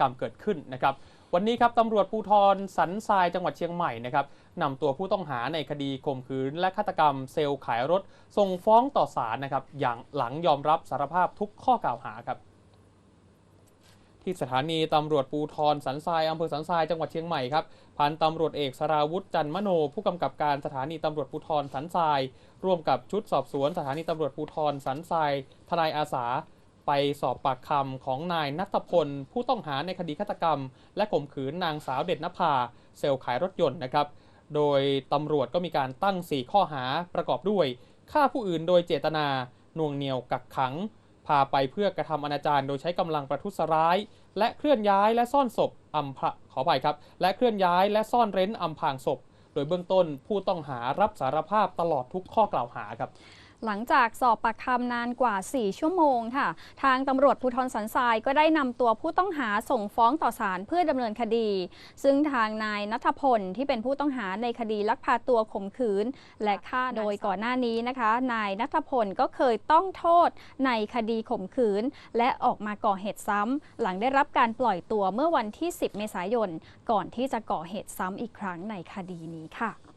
กรรมเกิดขึ้นนะครับวันนี้ครับตำรวจภูธรสันทรายจังหวัดเชียงใหม่นะครับนำตัวผู้ต้องหาในคดีข่มขืนและฆาตกรรมเซลล์ขายรถ ส่งฟ้องต่อศาลนะครับอย่างหลังยอมรับสารภาพทุกข้อกล่าวหาครับที่สถานีตำรวจภูธรสันทรายอำเภอสันทรายจังหวัดเชียงใหม่ครับพันตำรวจเอกสราวุฒิจันมโน ผู้กำกับการสถานีตำรวจภูธรสันทราย ร่วมกับชุดสอบสวนสถานีตำรวจภูธรสันทรายทนายอาสา ไปสอบปากคำของนายนัทพล ผู้ต้องหาในคดีฆาตกรรม และข่มขืนนางสาวเด็ดนภา เซลล์ขายรถยนต์นะครับ โดยตำรวจก็มีการตั้ง 4 ข้อหาประกอบด้วยฆ่าผู้อื่นโดยเจตนาหน่วงเหนี่ยวกักขัง พาไปเพื่อกระทำอนาจารโดยใช้กำลังประทุษร้าย และเคลื่อนย้ายและซ่อนศพอำพะขออภัยครับ และเคลื่อนย้ายและซ่อนเร้นอำพรางศพ โดยเบื้องต้นผู้ต้องหารับสารภาพตลอดทุกข้อกล่าวหาครับ หลังจากสอบปากคำนานกว่า 4 ชั่วโมงค่ะ ทางตำรวจภูธรสันทรายก็ได้นำตัวผู้ต้องหาส่งฟ้องต่อศาลเพื่อดำเนินคดี ซึ่งทางนายนัทพลที่เป็นผู้ต้องหาในคดีลักพาตัวข่มขืน และฆ่าโดยก่อนหน้านี้นะคะ นายนัทพลก็เคยต้องโทษในคดีข่มขืน และออกมาก่อเหตุซ้ำหลังได้รับการปล่อยตัวเมื่อวันที่ 10 เมษายน ก่อนที่จะก่อเหตุซ้ำอีกครั้งในคดีนี้ค่ะ